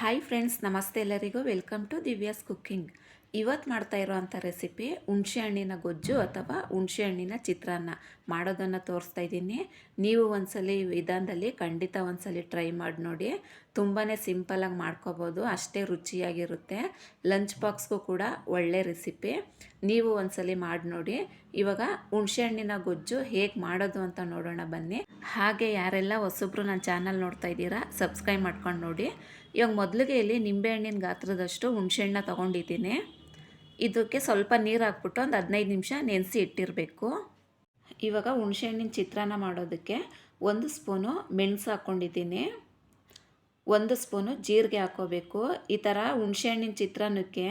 Hi friends, ನಮಸ್ತೆ ಎಲ್ಲರಿಗೂ. Welcome to Divya's cooking. ಇವತ್ತು ಮಾಡ್ತಾ ಇರೋವಂಥ ರೆಸಿಪಿ ಹುಣಸೆ ಹಣ್ಣಿನ ಗೊಜ್ಜು ಅಥವಾ ಹುಣಸೆ ಹಣ್ಣಿನ ಚಿತ್ರಾನ್ನ ಮಾಡೋದನ್ನು ತೋರಿಸ್ತಾ ಇದ್ದೀನಿ. ನೀವು ಒಂದ್ಸಲಿ ವಿಧಾನದಲ್ಲಿ ಖಂಡಿತ ಒಂದ್ಸಲಿ ಟ್ರೈ ಮಾಡಿ ನೋಡಿ. ತುಂಬಾ ಸಿಂಪಲಾಗಿ ಮಾಡ್ಕೋಬೋದು, ಅಷ್ಟೇ ರುಚಿಯಾಗಿರುತ್ತೆ. ಲಂಚ್ ಬಾಕ್ಸ್ಗೂ ಕೂಡ ಒಳ್ಳೆ ರೆಸಿಪಿ. ನೀವು ಒಂದ್ಸಲಿ ಮಾಡಿ ನೋಡಿ. ಇವಾಗ ಹುಣಸೆ ಹಣ್ಣಿನ ಗೊಜ್ಜು ಹೇಗೆ ಮಾಡೋದು ಅಂತ ನೋಡೋಣ ಬನ್ನಿ. ಹಾಗೆ ಯಾರೆಲ್ಲ ಹೊಸಬ್ರು ನನ್ನ ಚಾನಲ್ ನೋಡ್ತಾ ಇದ್ದೀರಾ, ಸಬ್ಸ್ಕ್ರೈಬ್ ಮಾಡ್ಕೊಂಡು ನೋಡಿ. ಇವಾಗ ಮೊದಲಿಗೆ ಇಲ್ಲಿ ನಿಂಬೆಹಣ್ಣಿನ ಗಾತ್ರದಷ್ಟು ಹುಣಸೆಹಣ್ಣ ತೊಗೊಂಡಿದ್ದೀನಿ. ಇದಕ್ಕೆ ಸ್ವಲ್ಪ ನೀರು ಹಾಕ್ಬಿಟ್ಟು ಒಂದು ಹದಿನೈದು ನಿಮಿಷ ನೆನೆಸಿ ಇಟ್ಟಿರಬೇಕು. ಇವಾಗ ಹುಣಸೆಹಣ್ಣಿನ ಚಿತ್ರಾನ್ನ ಮಾಡೋದಕ್ಕೆ ಒಂದು ಸ್ಪೂನು ಮೆಣಸು ಹಾಕ್ಕೊಂಡಿದ್ದೀನಿ ಒಂದು ಸ್ಪೂನು ಜೀರಿಗೆ ಹಾಕ್ಕೋಬೇಕು ಈ ಥರ ಹುಣಸೆಹಣ್ಣಿನ ಚಿತ್ರಾನ್ನಕ್ಕೆ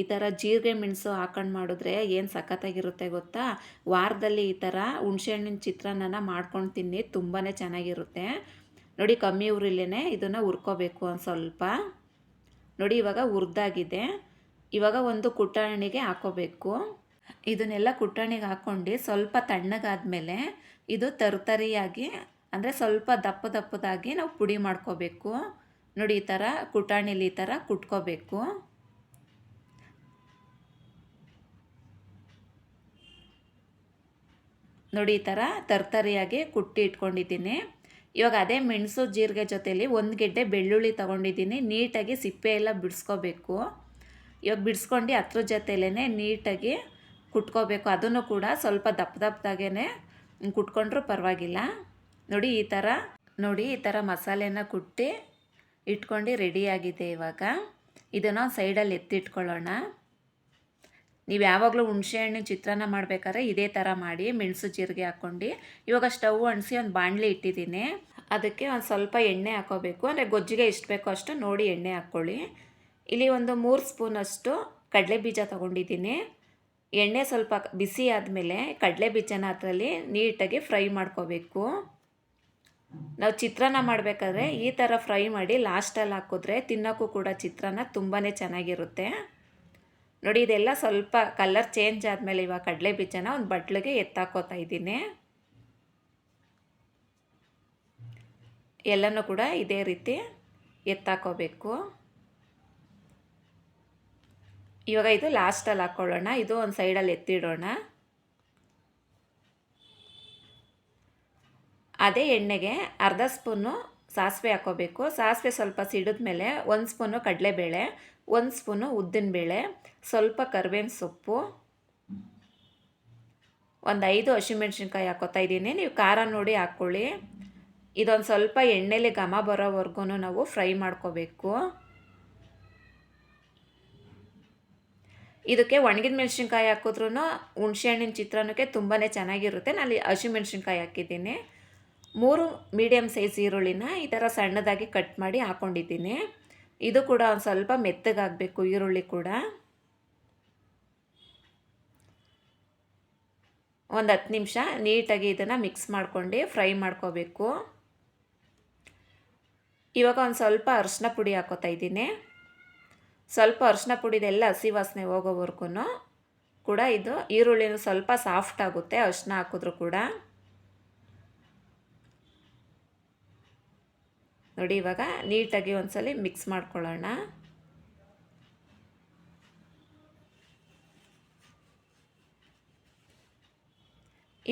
ಈ ಥರ ಜೀರಿಗೆ ಮೆಣಸು ಹಾಕೊಂಡು ಮಾಡಿದ್ರೆ ಏನು ಸಖತ್ತಾಗಿರುತ್ತೆ ಗೊತ್ತಾ? ವಾರದಲ್ಲಿ ಈ ಥರ ಹುಣಸೆಹಣ್ಣಿನ ಚಿತ್ರಾನ್ನನ ಮಾಡ್ಕೊಂಡು ತಿನ್ನಿ ತುಂಬಾ ಚೆನ್ನಾಗಿರುತ್ತೆ. ನೋಡಿ ಕಮ್ಮಿ ಉರಿಲೇ ಇದನ್ನು ಹುರ್ಕೋಬೇಕು ಒಂದು ಸ್ವಲ್ಪ. ನೋಡಿ ಇವಾಗ ಹುರಿದಾಗಿದೆ. ಇವಾಗ ಒಂದು ಕುಟಾಣಿಗೆ ಹಾಕೋಬೇಕು. ಇದನ್ನೆಲ್ಲ ಕುಟಾಣಿಗೆ ಹಾಕ್ಕೊಂಡು ಸ್ವಲ್ಪ ತಣ್ಣಗಾದಮೇಲೆ ಇದು ತರ್ತರಿಯಾಗಿ, ಅಂದರೆ ಸ್ವಲ್ಪ ದಪ್ಪ ದಪ್ಪದಾಗಿ ನಾವು ಪುಡಿ ಮಾಡ್ಕೋಬೇಕು. ನೋಡಿ ಈ ಥರ ಕುಟಾಣಿಲಿ ಈ ಥರ ಕುಟ್ಕೋಬೇಕು. ನೋಡಿ ಈ ಥರ ತರ್ತರಿಯಾಗಿ ಕುಟ್ಟಿ ಇಟ್ಕೊಂಡಿದ್ದೀನಿ. ಇವಾಗ ಅದೇ ಮೆಣಸು ಜೀರಿಗೆ ಜೊತೆಯಲ್ಲಿ ಒಂದು ಗೆಡ್ಡೆ ಬೆಳ್ಳುಳ್ಳಿ ತೊಗೊಂಡಿದ್ದೀನಿ. ನೀಟಾಗಿ ಸಿಪ್ಪೆ ಎಲ್ಲ ಬಿಡಿಸ್ಕೋಬೇಕು. ಇವಾಗ ಬಿಡಿಸ್ಕೊಂಡು ಅದ್ರ ಜೊತೆಲೇ ನೀಟಾಗಿ ಕುಟ್ಕೋಬೇಕು. ಅದನ್ನು ಕೂಡ ಸ್ವಲ್ಪ ದಪ್ಪ ದಪ್ಪದಾಗೇ ಕುಟ್ಕೊಂಡ್ರೂ ಪರವಾಗಿಲ್ಲ. ನೋಡಿ ಈ ಥರ, ನೋಡಿ ಈ ಥರ ಮಸಾಲೆನ ಕುಟ್ಟಿ ಇಟ್ಕೊಂಡು ರೆಡಿಯಾಗಿದೆ ಇವಾಗ. ಇದನ್ನು ಸೈಡಲ್ಲಿ ಎತ್ತಿಟ್ಕೊಳ್ಳೋಣ. ನೀವು ಯಾವಾಗಲೂ ಹುಣಸೆಹಣ್ಣು ಚಿತ್ರಾನ್ನ ಮಾಡಬೇಕಾದ್ರೆ ಇದೇ ಥರ ಮಾಡಿ ಮೆಣಸು ಜೀರಿಗೆ ಹಾಕ್ಕೊಂಡು ಇವಾಗ ಸ್ಟವ್ ಅಣಿಸಿ ಒಂದು ಬಾಣಲಿ ಇಟ್ಟಿದ್ದೀನಿ. ಅದಕ್ಕೆ ಒಂದು ಸ್ವಲ್ಪ ಎಣ್ಣೆ ಹಾಕೋಬೇಕು. ಅಂದರೆ ಗೊಜ್ಜಿಗೆ ಎಷ್ಟು ಬೇಕೋ ಅಷ್ಟು ನೋಡಿ ಎಣ್ಣೆ ಹಾಕ್ಕೊಳ್ಳಿ ಇಲ್ಲಿ ಒಂದು ಮೂರು ಸ್ಪೂನಷ್ಟು ಕಡಲೆ ಬೀಜ ತೊಗೊಂಡಿದ್ದೀನಿ. ಎಣ್ಣೆ ಸ್ವಲ್ಪ ಬಿಸಿ ಆದಮೇಲೆ ಕಡಲೆ ಬೀಜನ ಅದರಲ್ಲಿ ನೀಟಾಗಿ ಫ್ರೈ ಮಾಡ್ಕೋಬೇಕು. ನಾವು ಚಿತ್ರಾನ್ನ ಮಾಡಬೇಕಾದ್ರೆ ಈ ಥರ ಫ್ರೈ ಮಾಡಿ ಲಾಸ್ಟಲ್ಲಿ ಹಾಕಿದ್ರೆ ತಿನ್ನೋಕ್ಕೂ ಕೂಡ ಚಿತ್ರಾನ್ನ ತುಂಬಾ ಚೆನ್ನಾಗಿರುತ್ತೆ. ನೋಡಿ, ಇದೆಲ್ಲ ಸ್ವಲ್ಪ ಕಲರ್ ಚೇಂಜ್ ಆದಮೇಲೆ ಇವಾಗ ಕಡಲೆ ಬೀಜನ ಒಂದು ಬಟ್ಲಿಗೆ ಎತ್ತಾಕೋತಾ ಇದ್ದೀನಿ. ಎಲ್ಲನೂ ಕೂಡ ಇದೇ ರೀತಿ ಎತ್ತಾಕೋಬೇಕು. ಇವಾಗ ಇದು ಲಾಸ್ಟಲ್ಲಿ ಹಾಕ್ಕೊಳ್ಳೋಣ ಇದು ಒಂದು ಸೈಡಲ್ಲಿ ಎತ್ತಿಡೋಣ. ಅದೇ ಎಣ್ಣೆಗೆ ಅರ್ಧ ಸ್ಪೂನು ಸಾಸಿವೆ ಹಾಕೋಬೇಕು. ಸಾಸಿವೆ ಸ್ವಲ್ಪ ಸಿಡಿದ ಮೇಲೆ ಒಂದು ಸ್ಪೂನು ಕಡಲೆಬೇಳೆ, ಒಂದು ಸ್ಪೂನು ಉದ್ದಿನಬೇಳೆ, ಸ್ವಲ್ಪ ಕರಿಬೇವಿನ ಸೊಪ್ಪು. ಒಂದು ಐದು ಹಸಿಮೆಣ್ಸಿನ್ಕಾಯಿ ಹಾಕೋತಾ ಇದ್ದೀನಿ. ನೀವು ಖಾರ ನೋಡಿ ಹಾಕ್ಕೊಳ್ಳಿ ಇದೊಂದು ಸ್ವಲ್ಪ ಎಣ್ಣೆಲಿ ಘಮ ಬರೋವರೆಗೂ ನಾವು ಫ್ರೈ ಮಾಡ್ಕೋಬೇಕು. ಇದಕ್ಕೆ ಒಣಗಿದ ಮೆಣಸಿನ್ಕಾಯಿ ಹಾಕಿದ್ರೂ ಹುಣಸೆಹಣ್ಣಿನ ಚಿತ್ರಾನ್ನಕ್ಕೆ ತುಂಬಾ ಚೆನ್ನಾಗಿರುತ್ತೆ. ನಾನು ಹಸಿಮೆಣ್ಸಿನ್ಕಾಯಿ ಹಾಕಿದ್ದೀನಿ. ಮೂರು ಮೀಡಿಯಮ್ ಸೈಜ್ ಈರುಳ್ಳಿನ ಈ ಥರ ಸಣ್ಣದಾಗಿ ಕಟ್ ಮಾಡಿ ಹಾಕ್ಕೊಂಡಿದ್ದೀನಿ ಇದು ಕೂಡ ಒಂದು ಸ್ವಲ್ಪ ಮೆತ್ತಗಾಗಬೇಕು ಈರುಳ್ಳಿ ಕೂಡ. ಒಂದು ಹತ್ತು ನಿಮಿಷ ನೀಟಾಗಿ ಇದನ್ನು ಮಿಕ್ಸ್ ಮಾಡ್ಕೊಂಡು ಫ್ರೈ ಮಾಡ್ಕೋಬೇಕು. ಇವಾಗ ಒಂದು ಸ್ವಲ್ಪ ಅರಿಶಿನ ಪುಡಿ ಹಾಕೋತಾ ಇದ್ದೀನಿ. ಸ್ವಲ್ಪ ಅರಿಶಿನ ಪುಡಿದೆಲ್ಲ ಹಸಿ ವಾಸನೆ ಹೋಗೋವರೆಗೂ ಕೂಡ ಇದು ಈರುಳ್ಳಿನೂ ಸ್ವಲ್ಪ ಸಾಫ್ಟ್ ಆಗುತ್ತೆ ಅರಿಶಿನ ಹಾಕಿದ್ರು ಕೂಡ. ನೋಡಿ, ಇವಾಗ ನೀಟಾಗಿ ಒಂದ್ಸಲ ಮಿಕ್ಸ್ ಮಾಡ್ಕೊಳ್ಳೋಣ.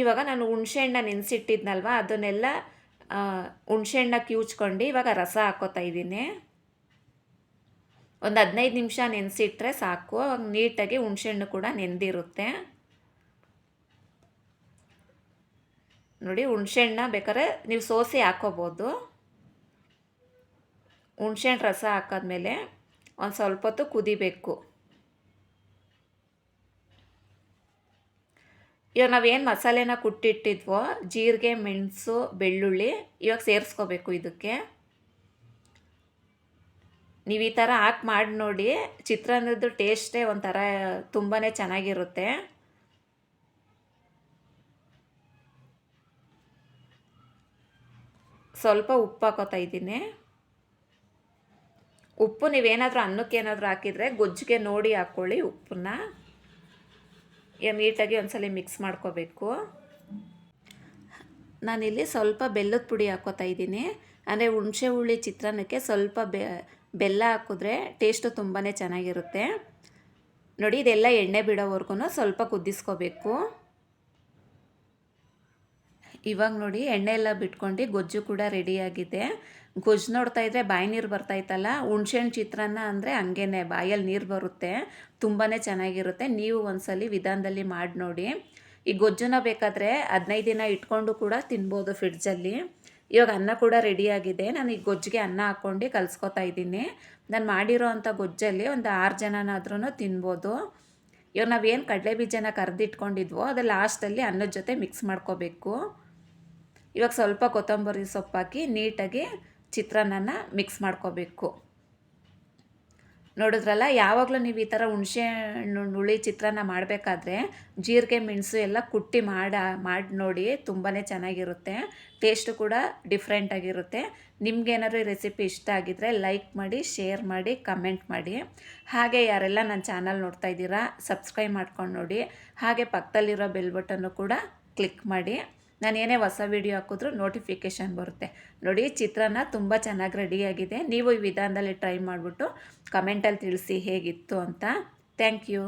ಇವಾಗ ನಾನು ಹುಣ್ಸೆಹಣ್ಣ ನೆನೆಸಿಟ್ಟಿದ್ನಲ್ವ, ಅದನ್ನೆಲ್ಲ ಹುಣ್ಸೆಹಣ್ಣ ಕ್ಯೂಚ್ಕೊಂಡು ಇವಾಗ ರಸ ಹಾಕೋತಾ ಇದ್ದೀನಿ. ಒಂದು ಹದಿನೈದು ನಿಮಿಷ ನೆನೆಸಿಟ್ರೆ ಸಾಕು, ಅವಾಗ ನೀಟಾಗಿ ಹುಣಸೆಹಣ್ಣು ಕೂಡ ನೆಂದಿರುತ್ತೆ. ನೋಡಿ ಹುಣ್ಸೆಹಣ್ಣ ಬೇಕಾದ್ರೆ ನೀವು ಸೋಸಿ ಹಾಕೋಬೋದು. ಹುಣ್ಸೆಹಣ್ಣು ರಸ ಹಾಕಾದ್ಮೇಲೆ ಒಂದು ಸ್ವಲ್ಪ ಹೊತ್ತು ಕುದಿಬೇಕು. ಇವಾಗ ನಾವೇನು ಮಸಾಲೆನ ಕುಟ್ಟಿಟ್ಟಿದ್ವೋ, ಜೀರಿಗೆ, ಮೆಣಸು, ಬೆಳ್ಳುಳ್ಳಿ ಇವಾಗ ಸೇರಿಸ್ಕೋಬೇಕು ಇದಕ್ಕೆ. ನೀವು ಈ ಥರ ಹಾಕಿ ಮಾಡಿ ನೋಡಿ, ಚಿತ್ರಾನ್ನದ್ದು ಟೇಸ್ಟೇ ಒಂಥರ ತುಂಬಾ ಚೆನ್ನಾಗಿರುತ್ತೆ. ಸ್ವಲ್ಪ ಉಪ್ಪು ಹಾಕೋತಾ ಇದ್ದೀನಿ. ಉಪ್ಪು ನೀವೇನಾದರೂ ಅನ್ನಕ್ಕೆ ಏನಾದರೂ ಹಾಕಿದರೆ ಗೊಜ್ಜಿಗೆ ನೋಡಿ ಹಾಕ್ಕೊಳ್ಳಿ ಉಪ್ಪನ್ನ. ನೀಟಾಗಿ ಒಂದ್ಸಲ ಮಿಕ್ಸ್ ಮಾಡ್ಕೋಬೇಕು. ನಾನಿಲ್ಲಿ ಸ್ವಲ್ಪ ಬೆಲ್ಲದ ಪುಡಿ ಹಾಕೋತಾ ಇದ್ದೀನಿ. ಅಂದರೆ ಹುಣಸೆ ಹುಳಿ ಚಿತ್ರಾನ್ನಕ್ಕೆ ಸ್ವಲ್ಪ ಬೆಲ್ಲ ಹಾಕಿದ್ರೆ ಟೇಸ್ಟು ತುಂಬಾ ಚೆನ್ನಾಗಿರುತ್ತೆ. ನೋಡಿ, ಇದೆಲ್ಲ ಎಣ್ಣೆ ಬಿಡೋವರೆಗೂ ಸ್ವಲ್ಪ ಕುದಿಸ್ಕೋಬೇಕು. ಇವಾಗ ನೋಡಿ ಎಣ್ಣೆ ಎಲ್ಲ ಬಿಟ್ಕೊಂಡು ಗೊಜ್ಜು ಕೂಡ ರೆಡಿಯಾಗಿದೆ ಗೊಜ್ಜು ನೋಡ್ತಾ ಇದ್ರೆ ಬಾಯಿ ನೀರು ಬರ್ತಾಯಿತ್ತಲ್ಲ ಹುಣ್ಸೆಹಣ್ಣು ಚಿತ್ರಾನ್ನ ಅಂದರೆ ಹಂಗೇನೆ, ಬಾಯಲ್ಲಿ ನೀರು ಬರುತ್ತೆ ತುಂಬಾ ಚೆನ್ನಾಗಿರುತ್ತೆ. ನೀವು ಒಂದ್ಸಲಿ ವಿಧಾನದಲ್ಲಿ ಮಾಡಿ ನೋಡಿ. ಈ ಗೊಜ್ಜುನ ಬೇಕಾದರೆ ಹದಿನೈದು ದಿನ ಇಟ್ಕೊಂಡು ಕೂಡ ತಿನ್ಬೋದು ಫ್ರಿಡ್ಜಲ್ಲಿ. ಇವಾಗ ಅನ್ನ ಕೂಡ ರೆಡಿಯಾಗಿದೆ ನಾನು ಈ ಗೊಜ್ಜಿಗೆ ಅನ್ನ ಹಾಕ್ಕೊಂಡು ಕಲ್ಸ್ಕೊತಾ ಇದ್ದೀನಿ. ನಾನು ಮಾಡಿರೋ ಅಂಥ ಗೊಜ್ಜಲ್ಲಿ ಒಂದು ಆರು ಜನನಾದ್ರೂ ತಿನ್ಬೋದು. ಇವಾಗ ನಾವೇನು ಕಡಲೆ ಬೀಜನ ಕರೆದಿಟ್ಕೊಂಡಿದ್ವೋ, ಅದು ಲಾಸ್ಟಲ್ಲಿ ಅನ್ನದ ಜೊತೆ ಮಿಕ್ಸ್ ಮಾಡ್ಕೋಬೇಕು. ಇವಾಗ ಸ್ವಲ್ಪ ಕೊತ್ತಂಬರಿ ಸೊಪ್ಪು ಹಾಕಿ ನೀಟಾಗಿ ಚಿತ್ರಾನ್ನನ ಮಿಕ್ಸ್ ಮಾಡ್ಕೋಬೇಕು. ನೋಡಿದ್ರಲ್ಲ, ಯಾವಾಗಲೂ ನೀವು ಈ ಥರ ಹುಣಸೆ ಹಣ್ಣು ಹುಳಿ ಚಿತ್ರಾನ್ನ ಮಾಡಬೇಕಾದ್ರೆ ಜೀರಿಗೆ, ಮೆಣಸು ಎಲ್ಲ ಕುಟ್ಟಿ ಮಾಡ, ಮಾಡಿ ನೋಡಿ ತುಂಬಾ ಚೆನ್ನಾಗಿರುತ್ತೆ. ಟೇಸ್ಟು ಕೂಡ ಡಿಫ್ರೆಂಟಾಗಿರುತ್ತೆ ನಿಮ್ಗೇನಾದ್ರು ಈ ರೆಸಿಪಿ ಇಷ್ಟ ಆಗಿದ್ದರೆ ಲೈಕ್ ಮಾಡಿ ಶೇರ್ ಮಾಡಿ ಕಮೆಂಟ್ ಮಾಡಿ. ಹಾಗೆ ಯಾರೆಲ್ಲ ನನ್ನ ಚಾನಲ್ ನೋಡ್ತಾ ಇದ್ದೀರಾ ಸಬ್ಸ್ಕ್ರೈಬ್ ಮಾಡ್ಕೊಂಡು ನೋಡಿ. ಹಾಗೆ ಪಕ್ಕದಲ್ಲಿರೋ ಬೆಲ್ ಬಟನ್ನು ಕೂಡ ಕ್ಲಿಕ್ ಮಾಡಿ. ನಾನು ಏನೇ ಹೊಸ ವೀಡಿಯೋ ಹಾಕಿದ್ರೂ ನೋಟಿಫಿಕೇಷನ್ ಬರುತ್ತೆ. ನೋಡಿ, ಚಿತ್ರಾನ್ನ ತುಂಬ ಚೆನ್ನಾಗಿ ರೆಡಿಯಾಗಿದೆ ನೀವು ಈ ವಿಧಾನದಲ್ಲಿ ಟ್ರೈ ಮಾಡಿಬಿಟ್ಟು ಕಮೆಂಟಲ್ಲಿ ತಿಳಿಸಿ ಹೇಗಿತ್ತು ಅಂತ. Thank you